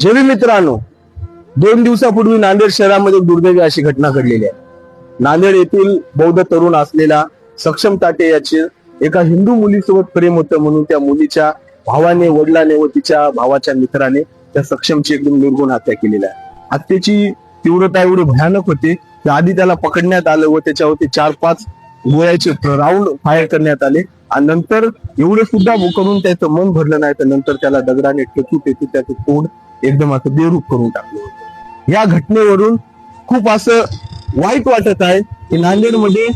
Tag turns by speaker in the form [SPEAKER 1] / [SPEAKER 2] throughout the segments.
[SPEAKER 1] जेवी मित्रांनो दोन दिवसापूर्वी नांदेड शहरामध्ये दुर्दैवी अशी घटना घडलेली आहे. नांदेड येथील बौद्ध तरुण असलेला सक्षम ताटे याचे एका हिंदू मुलीसोबत प्रेम होतं म्हणून त्या मुलीच्या भावाने वडिलाने व तिच्या भावाच्या मित्राने त्या सक्षमची एकदम निर्गुण हत्या केलेली आहे. हत्येची तीव्रता एवढी भयानक होती की आधी त्याला पकडण्यात आलं व त्याच्यावरती चार पाच गोळ्याचे राऊंड फायर करण्यात आले. आणि नंतर एवढं सुद्धा करून त्याचं मन भरलं नाही तर नंतर त्याला दगडाने टेकू तेथे त्याचे तोंड एकदम असं बेरूप करून टाकलं होतं. या घटनेवरून खूप असं वाईट वाटत आहे की नांदेडमध्ये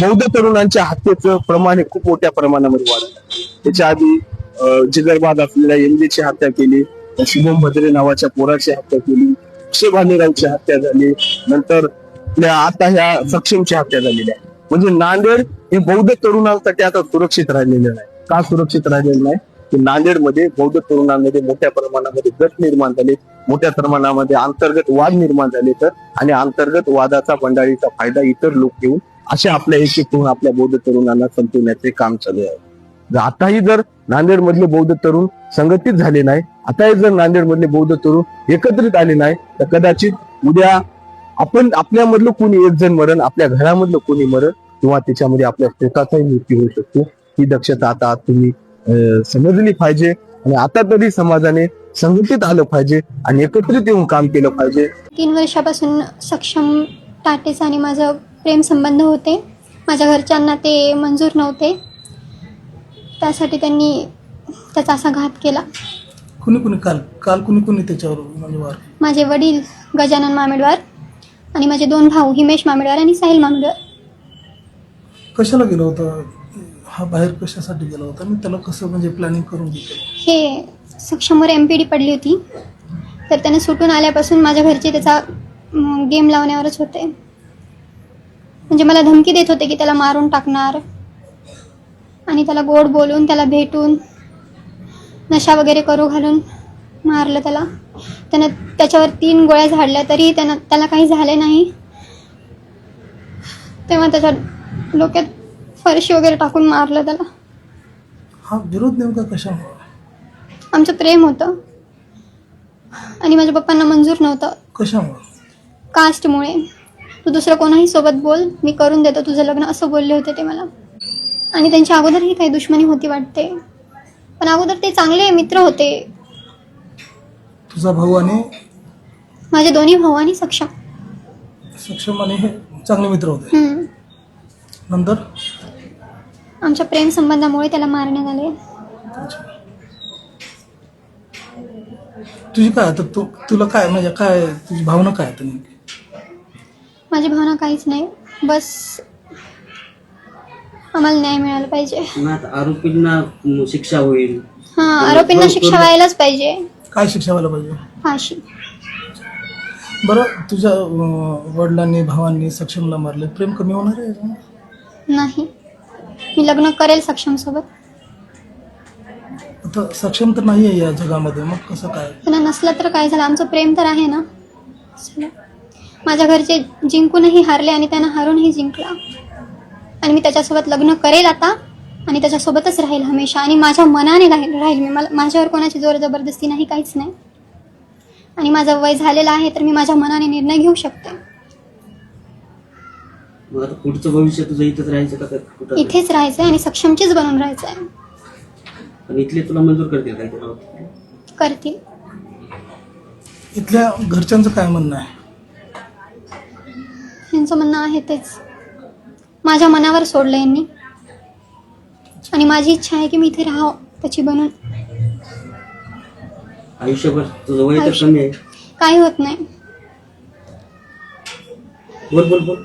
[SPEAKER 1] बौद्ध तरुणांच्या हत्येचं प्रमाण हे खूप मोठ्या प्रमाणामध्ये वाढत आहे त्याच्या आधी अं, जिगरबाद असलेल्या एमजेची हत्या केली शुभम भद्रे नावाच्या पोराची हत्या केली अक्षय भालेरावची हत्या झाली नंतर आपल्या आता ह्या सक्षमची हत्या झालेली आहे. म्हणजे नांदेड हे बौद्ध तरुणांसाठी आता सुरक्षित राहिलेलं नाही. का सुरक्षित राहिलेलं नाही? नांदेडमध्ये बौद्ध तरुणांमध्ये मोठ्या प्रमाणामध्ये गट निर्माण झाले. मोठ्या प्रमाणामध्ये अंतर्गत वाद निर्माण झाले तर आणि अंतर्गत वादाचा बंडाळीचा फायदा इतर लोक घेऊन असे आपल्या एक करून आपल्या बौद्ध तरुणांना संपवण्याचे काम चालू आहे. आताही जर नांदेडमधले बौद्ध तरुण संघटित झाले नाही आताही जर नांदेड मधले बौद्ध तरुण एकत्रित आले नाही तर कदाचित उद्या आपण आपल्यामधलं कोणी एक जण मरण आपल्या घरामधलं कोणी मरण किंवा त्याच्यामध्ये आपल्या स्वतःचाही मृत्यू होऊ शकतो. ही दक्षता आता तुम्ही समजली पाहिजे आणि आता तरी समाजाने संघटित आलं पाहिजे आणि एकत्रित येऊन काम केलं पाहिजे.
[SPEAKER 2] तीन वर्षापासून सक्षम टाटेचा आणि माझं प्रेमसंबंध होते. माझ्या घरच्यांना ते मंजूर नव्हते. त्यासाठी त्यांनी त्याचा असा घात केला.
[SPEAKER 3] कुणी कुणी काल काल कुणी कुणी त्याच्यावर म्हणजे वार
[SPEAKER 2] माझे वडील गजानन मामेडवार आणि माझे दोन भाऊ हिमेश मामेडवार आणि साहिल मामेडवार.
[SPEAKER 3] कशाला गेला होता? हा बाहेर कशासाठी गेला होता? मी त्याला कसं म्हणजे प्लॅनिंग करून घेतलं?
[SPEAKER 2] हे सक्षमवर एम पी डी पडली होती. तर त्याने सुटून आल्यापासून माझ्या घरचे त्याचा गेम लावण्यावरच होते. म्हणजे मला धमकी देत होते की त्याला मारून टाकणार. आणि त्याला गोड बोलून त्याला भेटून नशा वगैरे करू घालून मारलं त्याला. त्यानं त्याच्यावर तीन गोळ्या झाडल्या तरी त्यानं त्याला काही झाले नाही. तेव्हा त्याच्या डोक्यात फरशी वगैरे टाकून मारलं त्याला.
[SPEAKER 3] हा विरोध नेमका कशामुळे
[SPEAKER 2] आमचं प्रेम होतं. आणि माझ्या पप्पांना मंजूर नव्हतं.
[SPEAKER 3] कशामुळे
[SPEAKER 2] कास्टमुळे. तू दुसरं कोणाही सोबत बोल मी करून देतो तुझं लग्न असं बोलले होते ते मला. आणि त्यांच्या अगोदरही काही दुश्मनी होती वाटते. पण अगोदर ते चांगले मित्र होते.
[SPEAKER 3] तुझा भाऊ आणि?
[SPEAKER 2] माझे दोन्ही भाऊ आणि सक्षम.
[SPEAKER 3] सक्षम आणि हे चांगले मित्र होते.
[SPEAKER 2] हम्म.
[SPEAKER 3] नंतर?
[SPEAKER 2] आमच्या प्रेम संबंधामुळे त्याला मारण्यात आले.
[SPEAKER 3] तुझी काय आता तू तुला काय म्हणजे काय तुझी भावना काय आता नेमकी?
[SPEAKER 2] माझी भावना काहीच नाही. बस आम्हाला न्याय मिळाला पाहिजे.
[SPEAKER 4] आरोपींना म, शिक्षा होईल.
[SPEAKER 2] हां आरोपींना शिक्षा व्हायलाच पाहिजे.
[SPEAKER 3] काय शिक्षा व्हायला पाहिजे?
[SPEAKER 2] फाशी.
[SPEAKER 3] बरं तुझ्या अं, वडिलांनी भावांनी सक्षमला मारले. प्रेम कमी होणार आहे? याच्यानं?
[SPEAKER 2] नाही. मी लग्न करेल सक्षम सोबत
[SPEAKER 3] आता सक्षम तर नाही आहे या जगामध्ये मग कसं काय?
[SPEAKER 2] त्यांना नसलं तर काय झालं? आमचं प्रेम तर आहे ना. चला. माझ्या घरचे जिंकूनही हारले आणि त्यांना हारूनही जिंकला. आणि मी त्याच्यासोबत लग्न करेल आता आणि त्याच्यासोबतच राहील हमेशा आणि माझ्या मनाने राहील राहील. मी मला माझ्यावर कोणाची जोर जबरदस्ती नाही काहीच नाही. आणि माझं वय झालेलं आहे तर मी माझ्या मनाने निर्णय घेऊ शकते.
[SPEAKER 4] मग आता पुढचं भविष्य तुझं इथंच राहायचं का का कुठं?
[SPEAKER 2] इथेच राहायचं आहे आणि सक्षमचीच बनून राहायचं आहे
[SPEAKER 4] पण इथले तुला मंजूर करतील काय
[SPEAKER 2] करतील.
[SPEAKER 3] इथल्या घरच्यांचं काय म्हणणं आहे?
[SPEAKER 2] यांचं म्हणणं आहे तेच. माझ्या मनावर सोडलं यांनी. आणि माझी इच्छा आहे की मी इथे राहावं त्याची बनून.
[SPEAKER 4] आयुष्यभर तुझं वय तर
[SPEAKER 2] आयुष्य-
[SPEAKER 4] कमी आहे.
[SPEAKER 2] काही होत नाही.
[SPEAKER 4] बोल बोल बोल.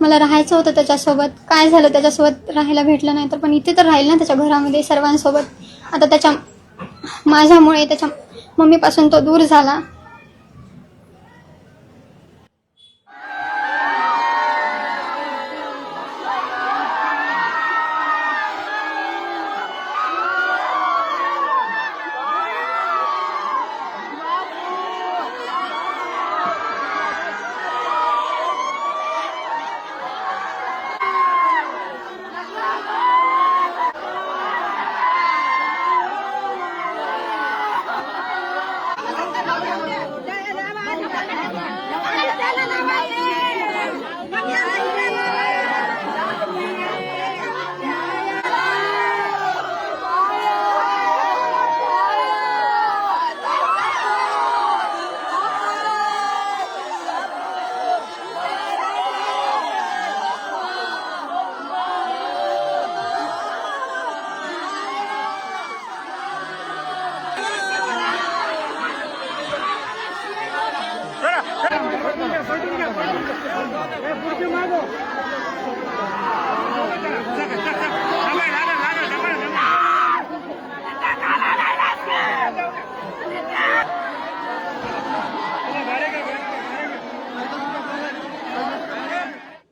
[SPEAKER 2] मला राहायचं होतं त्याच्यासोबत. काय झालं त्याच्यासोबत राहायला भेटलं नाही तर पण इथे तर राहील ना त्याच्या घरामध्ये सर्वांसोबत. आता त्याच्या माझ्यामुळे त्याच्या मम्मीपासून तो दूर झाला.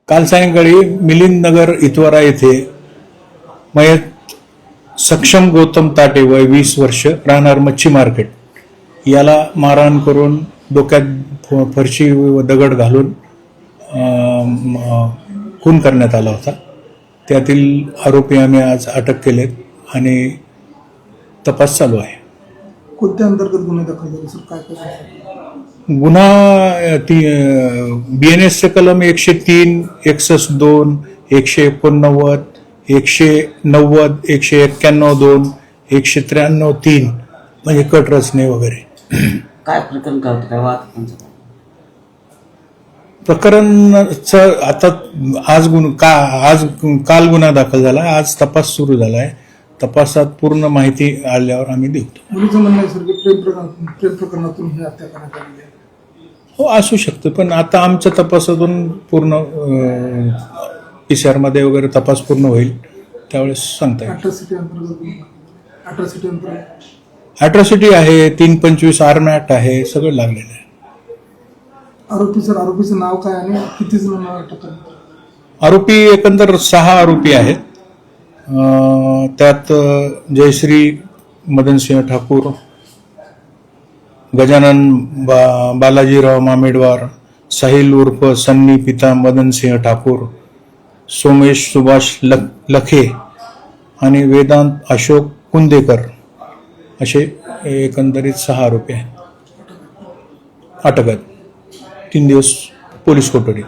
[SPEAKER 5] काल सायंकाळी मिलिंद नगर इतवारा येथे मयत सक्षम गौतम ताटे वय वीस वर्ष राहणार मच्छी मार्केट. याला मारहाण करून डोक्यात फरशी व दगड घालून खून करण्यात आला होता. त्यातील आरोपी आम्ही आज अटक केलेत आणि तपास चालू आहे.
[SPEAKER 3] कोणत्या अंतर्गत गुन्हे दाखल झाले सर? काय काय
[SPEAKER 5] गुन्हा ती बी एन एसचे कलम एकशे तीन एकसष्ट दोन एकशे एकोणनव्वद एकशे नव्वद एकशे एक्क्याण्णव दोन एकशे त्र्याण्णव तीन म्हणजे कट रचने वगैरे.
[SPEAKER 4] काय प्रकरण काय होतं? काय वाद
[SPEAKER 5] प्रकरणचं आता आज गुन्हा का आज काल गुन्हा दाखल झाला आज तपास सुरू झाला आहे तपासात पूर्ण माहिती आल्यावर आम्ही देऊ
[SPEAKER 3] मुलीचं म्हणणं आहे सर की प्रेम प्रकरण प्रेम प्रकरणातून ही हत्या करण्यात आलेली आहे.
[SPEAKER 5] हो असू शकतं पण आता आमच्या तपासातून पूर्ण पी सी आरमध्ये वगैरे तपास पूर्ण होईल त्यावेळेस सांगता येईल.
[SPEAKER 3] अट्रॉसिटी अंतर्गत गुन्हा. अट्रॉसिटी अंतर्गत.
[SPEAKER 5] अॅट्रॉसिटी आहे तीन पंचवीस आर्म आहे सगळं लागलेलं आहे.
[SPEAKER 3] आरोपी सर आरोपीचं नाव काय आणि किती जणांना अटक करण्यात
[SPEAKER 5] आरोपी एकंदर सहा आरोपी आहेत. अं, त्यात अं, जयश्री मदनसिंह ठाकूर गजानन बा बालाजीराव मामेडवार साहिल उर्फ सन्नी पिता मदनसिंह ठाकूर सोमेश सुभाष लख लखे आणि वेदांत अशोक कुंदेकर असे एकंदरीत सहा आरोपी आहेत. अटक आहेत. तीन दिवस पोलीस कोठडी